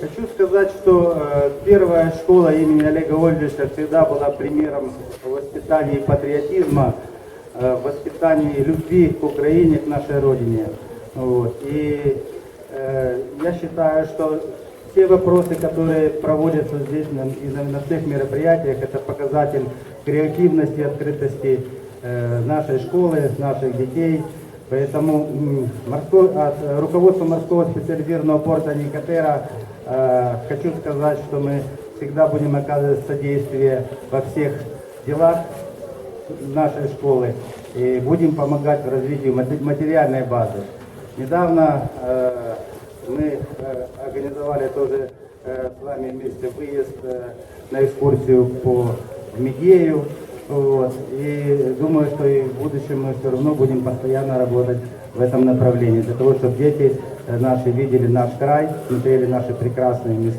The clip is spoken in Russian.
Хочу сказать, что э, первая школа имени Олега Ольговича всегда была примером в воспитании патриотизма, э, в воспитании любви к Украине, к нашей Родине. Вот. И э, я считаю, что все вопросы, которые проводятся здесь на, и на, на всех мероприятиях, это показатель креативности, открытости э, нашей школы, наших детей. Поэтому м, морской, от э, руководства морского специализированного порта Никотера э, хочу сказать, что мы всегда будем оказывать содействие во всех делах нашей школы и будем помогать в развитии мате- материальной базы. Недавно э, мы э, организовали тоже э, с вами вместе выезд э, на экскурсию по Мигею. Вот. И думаю, что и в будущем мы все равно будем постоянно работать в этом направлении, для того, чтобы дети э, наши видели наш край, смотрели наши прекрасные места.